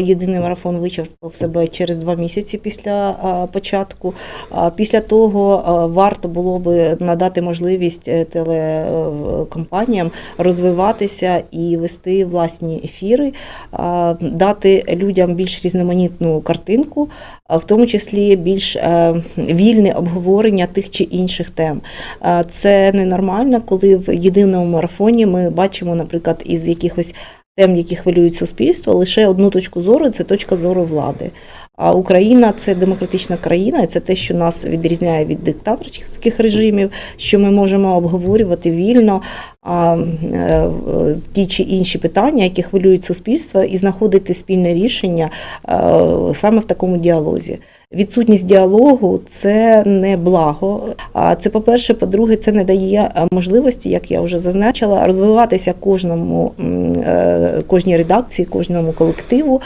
Єдиний марафон вичерпав себе через два місяці після початку. Після того варто було би надати можливість е, телекомпаніям розвиватися і вести власні ефіри, дати людям більш різноманітну картинку, в тому числі більш е, вільне обговорення тих чи інших тем. Це ненормально, коли в єдиному марафоні ми бачимо, наприклад, із якихось тем, які хвилюють суспільство, лише одну точку зору це точка зору влади. А Україна це демократична країна, і це те, що нас відрізняє від диктаторських режимів, що ми можемо обговорювати вільно а, е, ті чи інші питання, які хвилюють суспільство, і знаходити спільне рішення е, саме в такому діалозі. Відсутність діалогу це не благо. А це по-перше, по-друге, це не дає е, можливості, як я вже зазначила, розвиватися кожному кожній редакції, кожному колективу